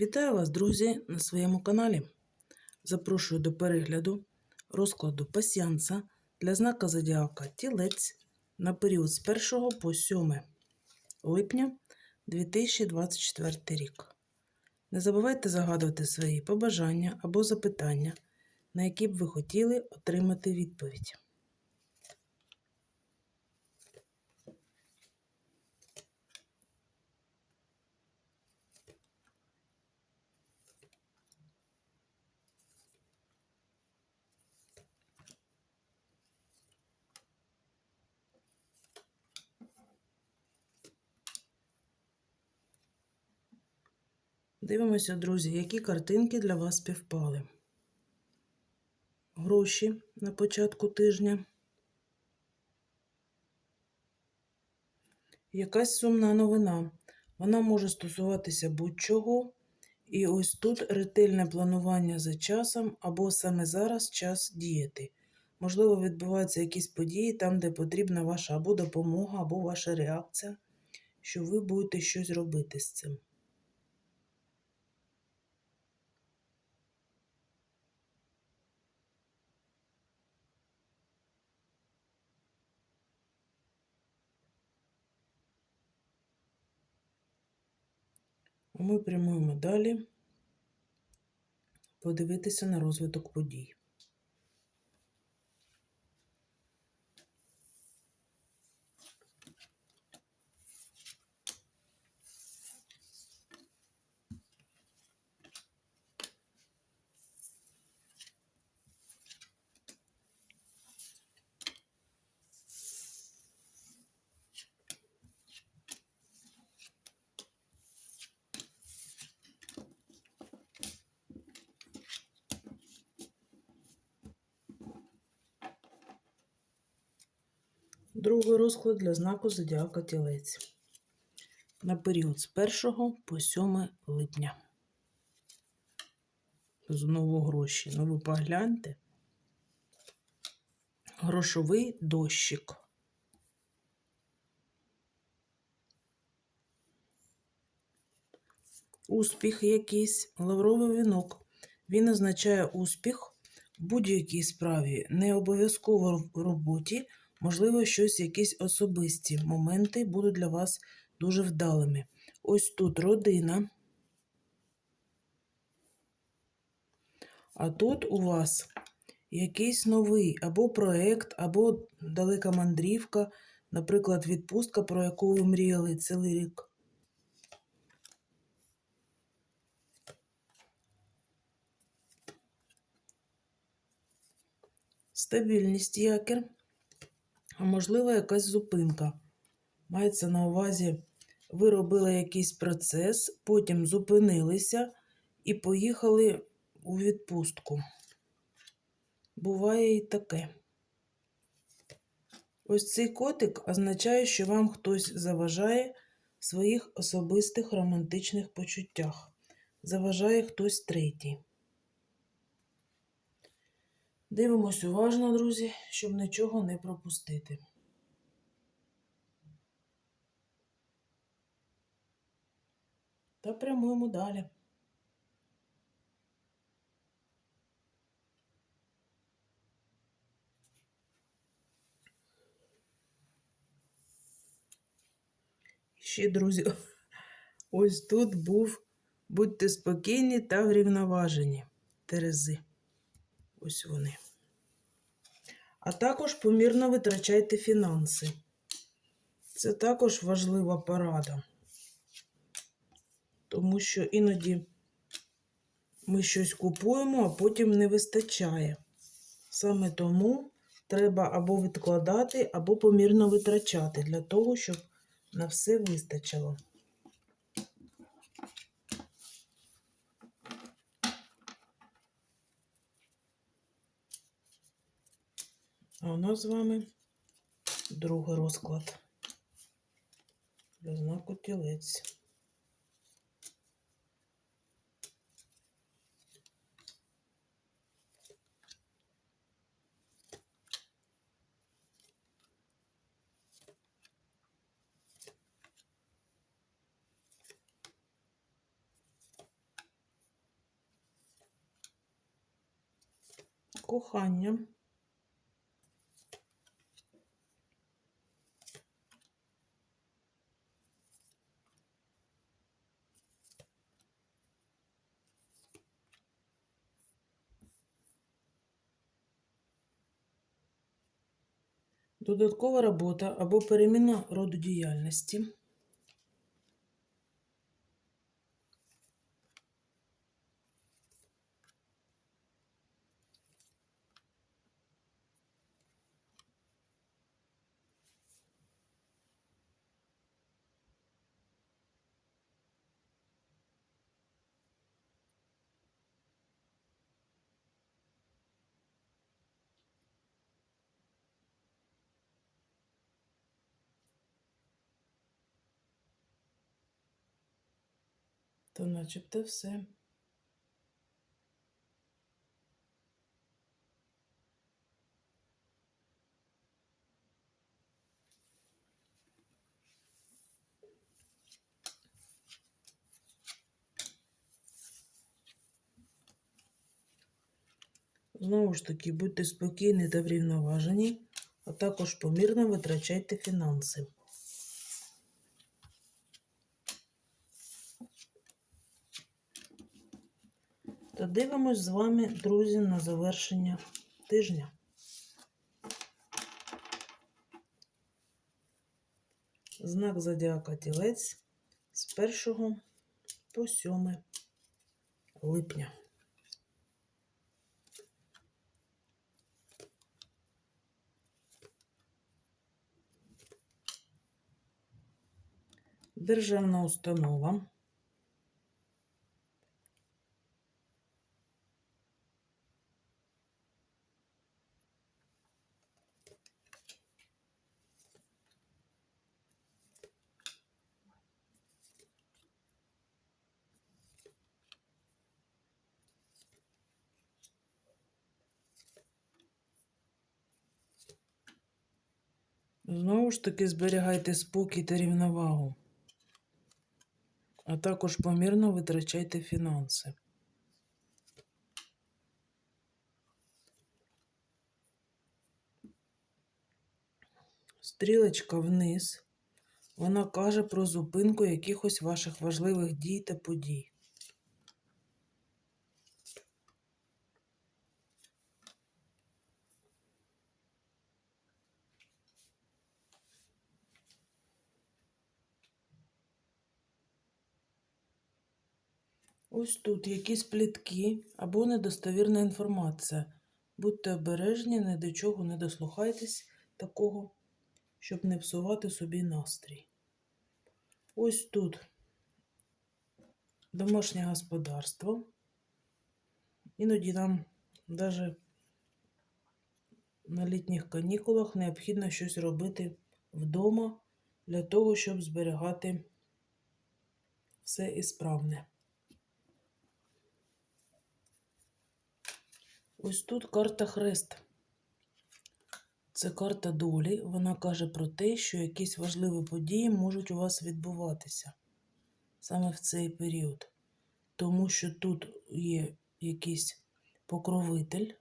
Вітаю вас, друзі, на своєму каналі. Запрошую до перегляду розкладу пасіанса для знака зодіака Тілець на період з 1 по 7 липня 2024 рік. Не забувайте загадувати свої побажання або запитання, на які б ви хотіли отримати відповідь. Дивимося, друзі, які картинки для вас співпали. Гроші на початку тижня. Якась сумна новина. Вона може стосуватися будь-чого. І ось тут ретельне планування за часом, або саме зараз час діяти. Можливо, відбуваються якісь події там, де потрібна ваша або допомога, або ваша реакція, що ви будете щось робити з цим. Ми прямуємо далі подивитися на розвиток подій. Другий розклад для знаку Зодіака Тілець на період з 1 по 7 липня. Знову гроші. Ну ви погляньте. Грошовий дощик. Успіх якийсь, лавровий вінок. Він означає успіх в будь-якій справі, не обов'язково в роботі. Можливо, щось, якісь особисті моменти будуть для вас дуже вдалими. Ось тут родина. А тут у вас якийсь новий або проєкт, або далека мандрівка, наприклад, відпустка, про яку ви мріяли цілий рік. Стабільність якір а можливо, якась зупинка. Мається на увазі, ви робили якийсь процес, потім зупинилися і поїхали у відпустку. Буває і таке. Ось цей котик означає, що вам хтось заважає в своїх особистих романтичних почуттях. Заважає хтось третій. Дивимось уважно, друзі, щоб нічого не пропустити. Та прямуємо далі. Ще, друзі, ось тут був будьте спокійні та врівноважені Терези. Ось вони. А також помірно витрачайте фінанси. Це також важлива порада. Тому що іноді ми щось купуємо, а потім не вистачає. Саме тому треба або відкладати, або помірно витрачати для того, щоб на все вистачило. А у нас з вами другий розклад для знаку тілець. Кохання. Додаткова робота або переміна роду діяльності. То начебто все. Знову ж таки, будьте спокійні та врівноважені, а також помірно витрачайте фінанси. Та дивимось з вами, друзі, на завершення тижня. Знак зодіака тілець з 1 по 7 липня. Державна установа. Знову ж таки зберігайте спокій та рівновагу, а також помірно витрачайте фінанси. Стрілочка вниз. Вона каже про зупинку якихось ваших важливих дій та подій. Ось тут якісь плітки або недостовірна інформація. Будьте обережні, ні до чого не дослухайтесь такого, щоб не псувати собі настрій. Ось тут домашнє господарство. Іноді нам навіть на літніх канікулах необхідно щось робити вдома для того, щоб зберігати все ісправне. Ось тут карта Хрест. Це карта долі. Вона каже про те, що якісь важливі події можуть у вас відбуватися саме в цей період. Тому що тут є якийсь покровитель.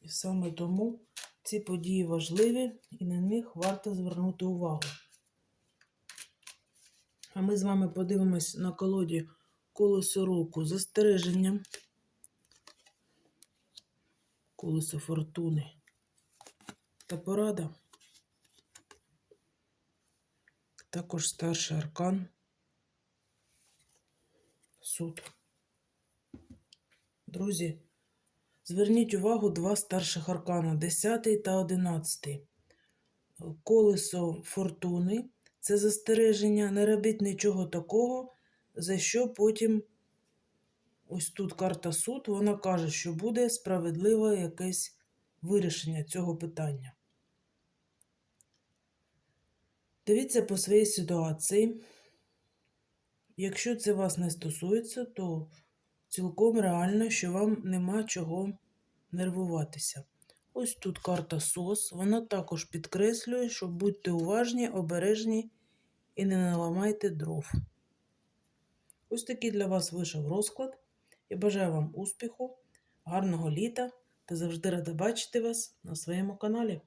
І саме тому ці події важливі і на них варто звернути увагу. А ми з вами подивимось на колоді колесо року застереження колесо фортуни та порада. Також старший аркан, суд. Друзі, зверніть увагу два старших аркана 10 та 11. Колесо фортуни це застереження, не робіть нічого такого, за що потім ось тут карта суд, вона каже, що буде справедливе якесь вирішення цього питання. Дивіться по своїй ситуації. Якщо це вас не стосується, то цілком реально, що вам нема чого нервуватися. Ось тут карта СОС, вона також підкреслює, що будьте уважні, обережні і не наламайте дров. Ось такий для вас вийшов розклад. Я бажаю вам успіху. гарного літа та завжди рада бачити вас на своєму каналі.